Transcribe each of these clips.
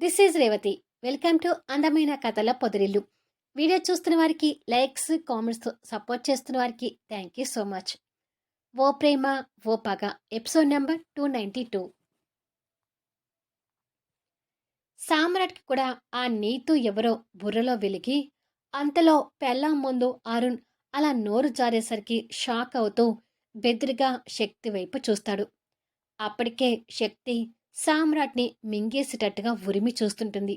This is Revathi. Welcome to అందమైన కథల పొదిరిల్లు. Video చూస్తున్న వారికి లైక్స్ కామెంట్స్తో సపోర్ట్ చేస్తున్న వారికి థ్యాంక్ యూ సో మచ్. ఓ ప్రేమ ఓ పగ. Episode number two ninety two. సామ్రాట్కి కూడా ఆ నీతు ఎవరో బుర్రలో వెలిగి అంతలో పెళ్ళాం ముందు అరుణ్ అలా నోరు జారేసరికి షాక్ అవుతూ బెదిరిగా శక్తి వైపు చూస్తాడు. అప్పటికే శక్తి సామ్రాట్ని మింగేసేటట్టుగా ఉరిమి చూస్తుంటుంది.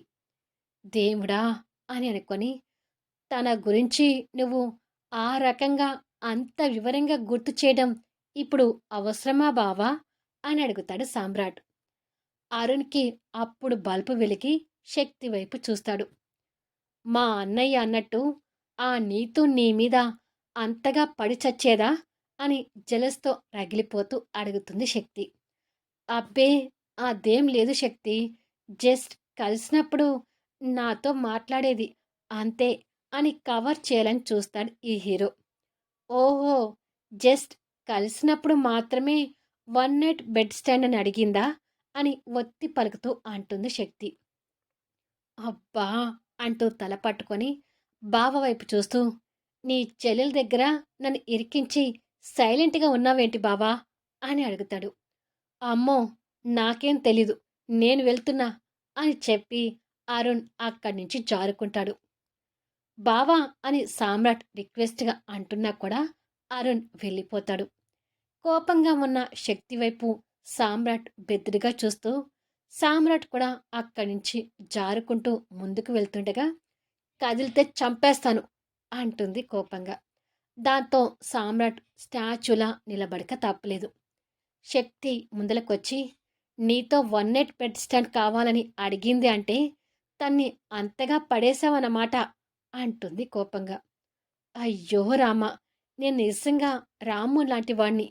దేవుడా అని అనుకొని తన గురించి నువ్వు ఆ రకంగా అంత వివరంగా గుర్తు చేయడం ఇప్పుడు అవసరమా బావా? అని అడుగుతాడు సామ్రాట్. అరుణ్కి అప్పుడు బల్బు వెలిగి శక్తి వైపు చూస్తాడు. మా అన్నయ్య అన్నట్టు ఆ నీతు నీ మీద అంతగా పడి చచ్చేదా? అని జలస్తో రగిలిపోతూ అడుగుతుంది శక్తి. అబ్బే అదేం లేదు శక్తి. జస్ట్ కలిసినప్పుడు నాతో మాట్లాడేది అంతే అని కవర్ చేయాలని చూస్తాడు ఈ హీరో. ఓహో! జస్ట్ కలిసినప్పుడు మాత్రమే వన్ నైట్ బెడ్ స్టాండ్ అని అడిగిందా అని ఒత్తి పలుకుతూ అంటుంది శక్తి. అబ్బా! అంటూ తల పట్టుకొని బావ వైపు చూస్తూ నీ చెల్లెల దగ్గర నన్ను ఇరికించి సైలెంట్గా ఉన్నావేంటి బావా? అని అడుగుతాడు. అమ్మో! నాకేం తెలీదు. నేను వెళ్తున్నా అని చెప్పి అరుణ్ అక్కడి నుంచి జారుకుంటాడు. బావా అని సామ్రాట్ రిక్వెస్ట్గా అంటున్నా కూడా అరుణ్ వెళ్ళిపోతాడు. కోపంగా ఉన్న శక్తి వైపు సామ్రాట్ బెదిరిగా చూస్తూ సామ్రాట్ కూడా అక్కడి నుంచి జారుకుంటూ ముందుకు వెళ్తుండగా కదిలితే చంపేస్తాను అంటుంది కోపంగా. దాంతో సామ్రాట్ స్టాచ్యూలా నిలబడక తప్పలేదు. శక్తి ముందలకొచ్చి నీతో వన్ నైట్ బెడ్ స్టాండ్ కావాలని అడిగింది అంటే తన్ని అంతగా పడేశావన్నమాట అంటుంది కోపంగా. అయ్యో రామ నేను నిజంగా రాము లాంటి వాణ్ణి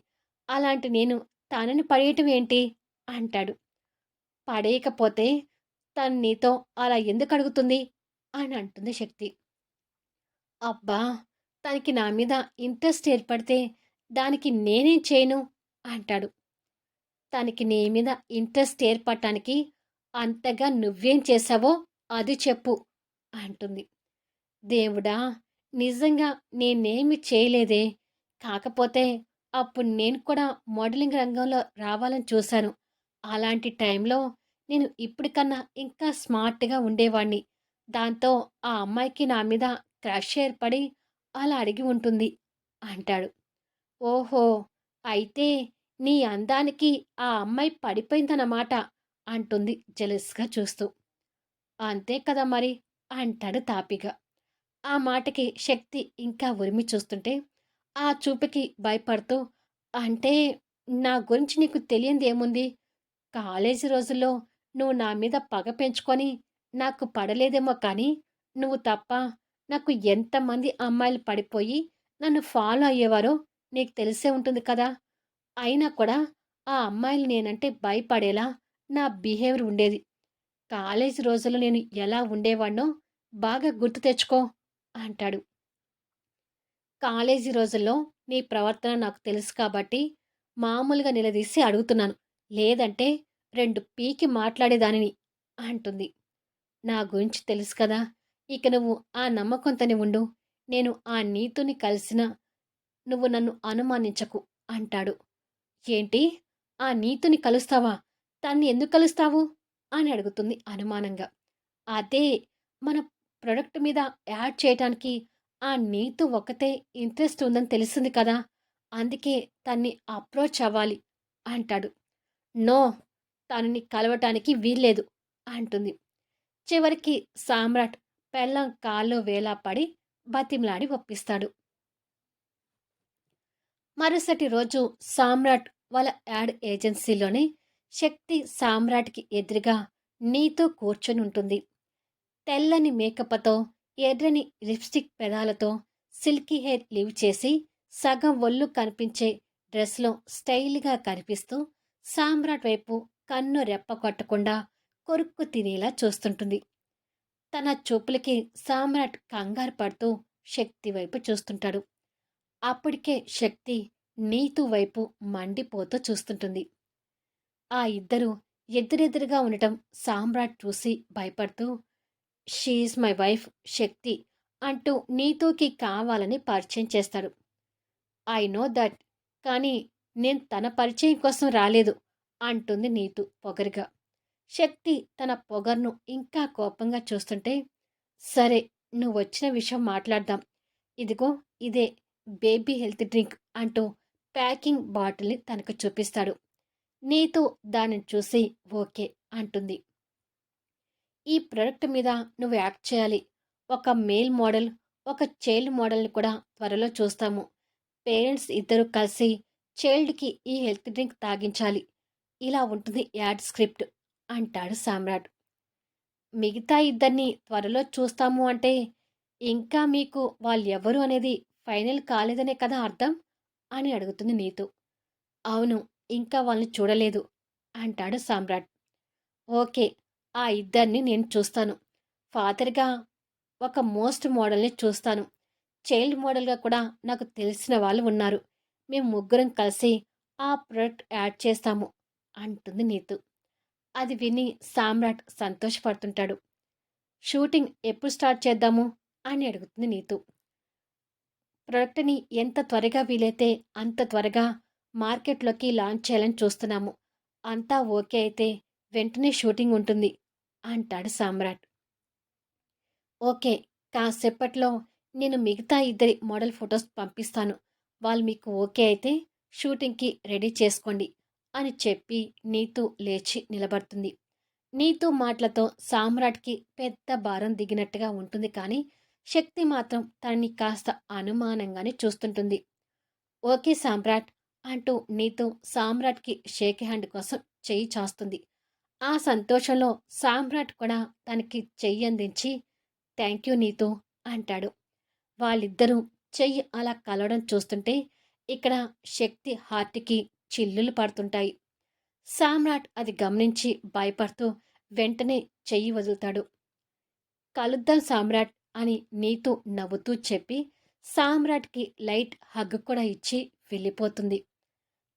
అలాంటి నేను తనని పడేయటం ఏంటి? అంటాడు. పడేయకపోతే తను నీతో అలా ఎందుకు అడుగుతుంది? అని అంటుంది శక్తి. అబ్బా తనకి నా మీద ఇంట్రెస్ట్ ఏర్పడితే దానికి నేనేం చేయను? అంటాడు. తనకి నీ మీద ఇంట్రెస్ట్ ఏర్పడటానికి అంతగా నువ్వేం చేశావో అది చెప్పు అంటుంది. దేవుడా నిజంగా నేనేమి చేయలేదే? కాకపోతే అప్పుడు నేను కూడా మోడలింగ్ రంగంలో రావాలని చూశాను. అలాంటి టైంలో నేను ఇప్పటికన్నా ఇంకా స్మార్ట్గా ఉండేవాణ్ణి. దాంతో ఆ అమ్మాయికి నా మీద క్రష్ ఏర్పడి అలా అడిగి ఉంటుంది అంటాడు. ఓహో అయితే నీ అందానికి ఆ అమ్మాయి పడిపోయిందన్నమాట అంటుంది జెలస్గా చూస్తూ. అంతే కదా మరి అంటాడు తాపిగా ఆ మాటకి శక్తి ఇంకా ఉరిమి చూస్తుంటే ఆ చూపుకి భయపడుతూ అంటే నా గురించి నీకు తెలియంది ఏముంది? కాలేజీ రోజుల్లో నువ్వు నా మీద పగ పెంచుకొని నాకు పడలేదేమో కానీ నువ్వు తప్ప నాకు ఎంతమంది అమ్మాయిలు పడిపోయి నన్ను ఫాలో అయ్యేవారో నీకు తెలిసే ఉంటుంది కదా? అయినా కూడా ఆ అమ్మాయిలు నేనంటే భయపడేలా నా బిహేవియర్ ఉండేది. కాలేజీ రోజుల్లో నేను ఎలా ఉండేవాడినో బాగా గుర్తు తెచ్చుకో అంటాడు. కాలేజీ రోజుల్లో నీ ప్రవర్తన నాకు తెలుసు కాబట్టి మామూలుగా నిలదీసి అడుగుతున్నాను. లేదంటే రెండు పీకి మాట్లాడేదానిని అంటుంది. నా గురించి తెలుసు కదా ఇక నువ్వు ఆ నమ్మకంతోనే ఉండు. నేను ఆ నీతుని కలిసిన నువ్వు నన్ను అనుమానించకు అంటాడు. ఏంటి? ఆ నీతుని కలుస్తావా? తన్ని ఎందుకు కలుస్తావు? అని అడుగుతుంది అనుమానంగా. అదే మన ప్రొడక్ట్ మీద యాడ్ చేయటానికి ఆ నీతు ఒకతే ఇంట్రెస్ట్ ఉందని తెలిసింది కదా? అందుకే తన్ని అప్రోచ్ అవ్వాలి అంటాడు. నో తనని కలవటానికి వీల్లేదు అంటుంది. చివరికి సామ్రాట్ పెళ్ళం కాల్లో వేలాపడి బతిమలాడి ఒప్పిస్తాడు. మరుసటి రోజు సామ్రాట్ వాళ్ళ యాడ్ ఏజెన్సీలోనే శక్తి సామ్రాట్కి ఎదురుగా నీతో కూర్చొని ఉంటుంది. తెల్లని మేకప్తో ఎర్రని లిప్స్టిక్ పెదాలతో సిల్కీ హెయిర్ లీవ్ చేసి సగం ఒళ్ళు కనిపించే డ్రెస్లో స్టైల్గా కనిపిస్తూ సామ్రాట్ వైపు కన్ను రెప్ప కొట్టకుండా కొరుక్కు తినేలా చూస్తుంటుంది. తన చూపులకి సామ్రాట్ కంగారు పడుతూ శక్తి వైపు చూస్తుంటాడు. అప్పటికే శక్తి నీతు వైపు మండిపోతూ చూస్తుంటుంది. ఆ ఇద్దరు ఎదురెదురుగా ఉండటం సామ్రాట్ చూసి భయపడుతూ షీఈస్ మై వైఫ్ శక్తి అంటూ నీతూకి కావాలని పరిచయం చేస్తాడు ఐ నో దట్ కానీ నేను తన పరిచయం కోసం రాలేదు అంటుంది నీతు పొగరుగా. శక్తి తన పొగర్ను ఇంకా కోపంగా చూస్తుంటే సరే నువ్వు వచ్చిన విషయం మాట్లాడదాం. ఇదిగో ఇదే బేబీ హెల్త్ డ్రింక్ అంటూ ప్యాకింగ్ బాటిల్ని తనకు చూపిస్తాడు. నీతు దానిని చూసి ఓకే అంటుంది. ఈ ప్రొడక్ట్ మీద నువ్వు యాక్ట్ చేయాలి. ఒక మేల్ మోడల్ ఒక చైల్డ్ మోడల్ని కూడా త్వరలో చూస్తాము. పేరెంట్స్ ఇద్దరు కలిసి చైల్డ్కి ఈ హెల్త్ డ్రింక్ తాగించాలి. ఇలా ఉంటుంది యాడ్ స్క్రిప్ట్ అంటాడు సామ్రాట్. మిగతా ఇద్దరిని త్వరలో చూస్తాము అంటే ఇంకా మీకు వాళ్ళెవరు అనేది ఫైనల్ కాలేదనే కదా అర్థం? అని అడుగుతుంది నీతు. అవును ఇంకా వాళ్ళని చూడలేదు అంటాడు సామ్రాట్. ఓకే ఆ ఇద్దరిని నేను చూస్తాను. ఫాదర్గా ఒక మోస్ట్ మోడల్ని చూస్తాను. చైల్డ్ మోడల్గా కూడా నాకు తెలిసిన వాళ్ళు ఉన్నారు. మేము ముగ్గురం కలిసి ఆ ప్రొడక్ట్ యాడ్ చేస్తాము అంటుంది నీతు. అది విని సామ్రాట్ సంతోషపడుతుంటాడు. షూటింగ్ ఎప్పుడు స్టార్ట్ చేద్దాము అని అడుగుతుంది నీతు. ప్రొడక్ట్ని ఎంత త్వరగా వీలైతే అంత త్వరగా మార్కెట్లోకి లాంచ్ చేయాలని చూస్తున్నాము. అంతా ఓకే అయితే వెంటనే షూటింగ్ ఉంటుంది అంటాడు సామ్రాట్. ఓకే కాసేపట్లో నేను మిగతా ఇద్దరి మోడల్ ఫొటోస్ పంపిస్తాను. వాళ్ళు మీకు ఓకే అయితే షూటింగ్కి రెడీ చేసుకోండి అని చెప్పి నీతు లేచి నిలబడుతుంది. నీతు మాటలతో సామ్రాట్కి పెద్ద భారం దిగినట్టుగా ఉంటుంది కానీ శక్తి మాత్రం తనని కాస్త అనుమానంగానే చూస్తుంటుంది. ఓకే సామ్రాట్ అంటూ నీతో సామ్రాట్కి షేక్ హ్యాండ్ కోసం చెయ్యి చాస్తుంది. ఆ సంతోషంలో సామ్రాట్ కూడా తనకి చెయ్యి అందించి థ్యాంక్ యూ నీతో అంటాడు. వాళ్ళిద్దరూ చెయ్యి అలా కలవడం చూస్తుంటే ఇక్కడ శక్తి హార్ట్కి చిల్లులు పడుతుంటాయి. సామ్రాట్ అది గమనించి భయపడుతూ వెంటనే చెయ్యి వదులుతాడు. కలుద్దాం సామ్రాట్ అని నీతు నవ్వుతూ చెప్పి సామ్రాట్కి లైట్ హగ్ కూడా ఇచ్చి వెళ్ళిపోతుంది.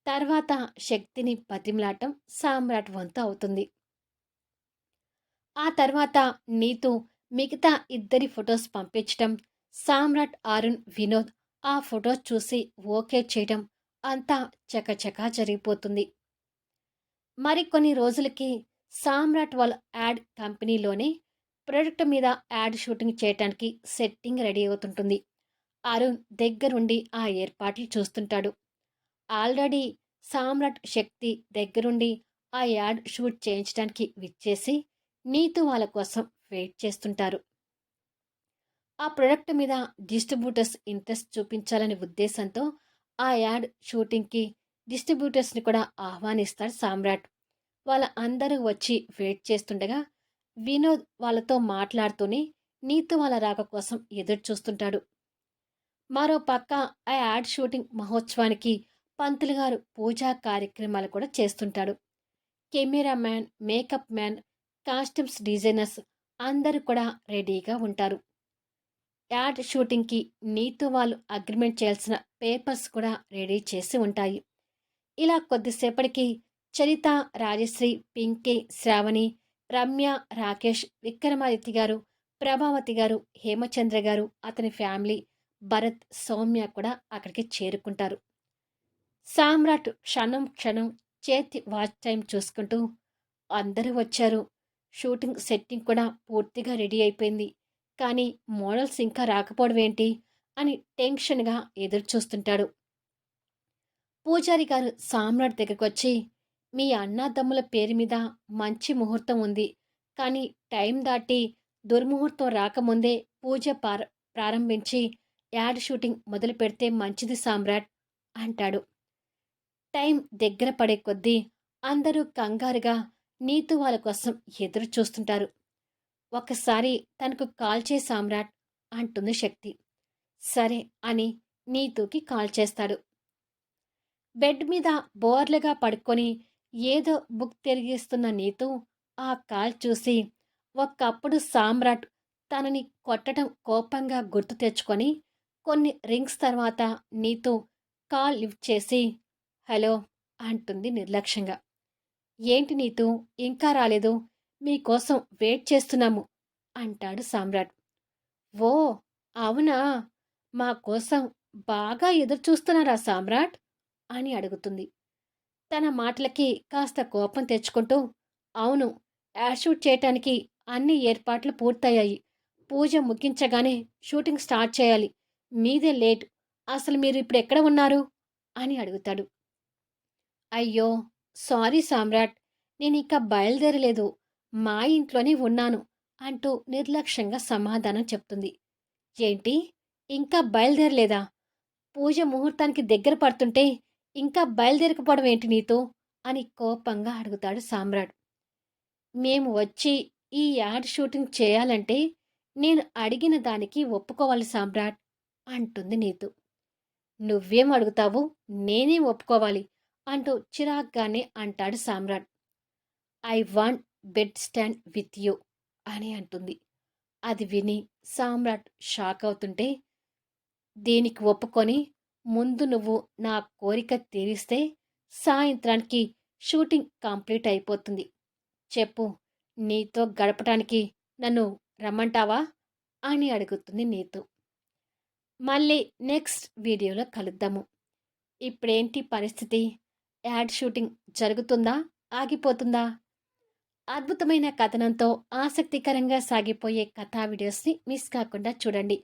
తర్వాత శక్తిని బతిమలాటం సామ్రాట్ వంతు అవుతుంది. ఆ తర్వాత నీతు మిగతా ఇద్దరి ఫొటోస్ పంపించటం సామ్రాట్ అరుణ్ వినోద్ ఆ ఫొటోస్ చూసి ఓకే చేయడం అంతా చకచకా జరిగిపోతుంది. మరికొన్ని రోజులకి సామ్రాట్ వాళ్ళ యాడ్ కంపెనీలోనే ప్రొడక్ట్ మీద యాడ్ షూటింగ్ చేయటానికి సెట్టింగ్ రెడీ అవుతుంటుంది. అరుణ్ దగ్గరుండి ఆ ఏర్పాట్లు చూస్తుంటాడు. ఆల్రెడీ సామ్రాట్ శక్తి దగ్గరుండి ఆ యాడ్ షూట్ చేయించడానికి విచ్చేసి నీతు వాళ్ళ కోసం వెయిట్ చేస్తుంటారు. ఆ ప్రొడక్ట్ మీద డిస్ట్రిబ్యూటర్స్ ఇంట్రెస్ట్ చూపించాలనే ఉద్దేశంతో ఆ యాడ్ షూటింగ్కి డిస్ట్రిబ్యూటర్స్ని కూడా ఆహ్వానిస్తాడు సామ్రాట్. వాళ్ళ అందరూ వచ్చి వెయిట్ చేస్తుండగా వినోద్ వాళ్ళతో మాట్లాడుతూనే నీతు వాళ్ళ రాక కోసం ఎదురు చూస్తుంటాడు మరో పక్క ఆ యాడ్ షూటింగ్ మహోత్సవానికి పంతులు గారు పూజా కార్యక్రమాలు కూడా చేస్తుంటాడు. Camera man makeup man costumes designers అందరూ కూడా రెడీగా ఉంటారు. యాడ్ షూటింగ్కి నీతు వాళ్ళు అగ్రిమెంట్ చేయాల్సిన పేపర్స్ కూడా రెడీ చేసి ఉంటాయి. ఇలా కొద్దిసేపటికి చరిత రాజశ్రీ పింకీ శ్రావణి రమ్య రాకేష్ విక్రమాదిత్య గారు ప్రభావతి గారు హేమచంద్ర గారు అతని ఫ్యామిలీ భరత్ సౌమ్య కూడా అక్కడికి చేరుకుంటారు. సామ్రాట్ క్షణం క్షణం చేతి వాచ్ టైం చూసుకుంటూ అందరూ వచ్చారు. షూటింగ్ సెట్టింగ్ కూడా పూర్తిగా రెడీ అయిపోయింది. కానీ మోడల్స్ ఇంకా రాకపోవడం ఏంటి అని టెన్షన్గా ఎదురు చూస్తుంటాడు పూజారి గారు సామ్రాట్ దగ్గరకు వచ్చి మీ అన్నాదమ్ముల పేరు మీద మంచి ముహూర్తం ఉంది. కానీ టైం దాటి దుర్ముహూర్తం రాకముందే పూజ ప్రారంభించి యాడ్ షూటింగ్ మొదలు పెడితే మంచిది సామ్రాట్ అంటాడు. టైం దగ్గర పడే కొద్దీ అందరూ కంగారుగా నీతు వాళ్ళ కోసం ఎదురు చూస్తుంటారు. ఒకసారి తనకు కాల్ చే సామ్రాట్ అంటుంది శక్తి. సరే అని నీతుకి కాల్ చేస్తాడు. బెడ్ మీద బోర్లుగా పడుకొని ఏదో బుక్ తిరిగిస్తున్న నీతు ఆ కాల్ చూసి ఒకప్పుడు సామ్రాట్ తనని కొట్టడం కోపంగా గుర్తు తెచ్చుకొని కొన్ని రింగ్స్ తర్వాత నీతు కాల్ లిఫ్ట్ చేసి హలో అంటుంది నిర్లక్ష్యంగా. ఏంటి నీతు? ఇంకా రాలేదు. మీకోసం వెయిట్ చేస్తున్నాము అంటాడు సామ్రాట్. ఓ అవునా? మా కోసం బాగా ఎదురు చూస్తున్నారా సామ్రాట్? అని అడుగుతుంది. తన మాటలకి కాస్త కోపం తెచ్చుకుంటూ అవును యాడ్ షూట్ చేయటానికి అన్ని ఏర్పాట్లు పూర్తయ్యాయి. పూజ ముగించగానే షూటింగ్ స్టార్ట్ చేయాలి. మీదే లేట్. అసలు మీరు ఇప్పుడు ఎక్కడ ఉన్నారు? అని అడుగుతాడు. అయ్యో సారీ సామ్రాట్. నేను ఇంకా బయలుదేరలేదు. మా ఇంట్లోనే ఉన్నాను అంటూ నిర్లక్ష్యంగా సమాధానం చెప్తుంది. ఏంటి? ఇంకా బయలుదేరలేదా? పూజ ముహూర్తానికి దగ్గర పడుతుంటే ఇంకా బయలుదేరకపోవడం ఏంటి నీతో? అని కోపంగా అడుగుతాడు సామ్రాట్. మేము వచ్చి ఈ యాడ్ షూటింగ్ చేయాలంటే నేను అడిగిన దానికి ఒప్పుకోవాలి సామ్రాట్ అంటుంది నీతు. నువ్వేం అడుగుతావు? నేనేం ఒప్పుకోవాలి? అంటూ చిరాగ్గానే అంటాడు Samrat. I want bed stand with you అని అంటుంది. అది విని సామ్రాట్ షాక్ అవుతుంటే దీనికి ఒప్పుకొని ముందు నువ్వు నా కోరిక తీరిస్తే సాయంత్రానికి షూటింగ్ కంప్లీట్ అయిపోతుంది. చెప్పు నీతో గడపటానికి నన్ను రమ్మంటావా? అని అడుగుతుంది నీతు. మళ్ళీ నెక్స్ట్ వీడియోలో కలుద్దాము. ఇప్పుడేంటి పరిస్థితి? యాడ్ షూటింగ్ జరుగుతుందా? ఆగిపోతుందా? అద్భుతమైన కథనంతో ఆసక్తికరంగా సాగిపోయే కథా వీడియోస్ని మిస్ కాకుండా చూడండి.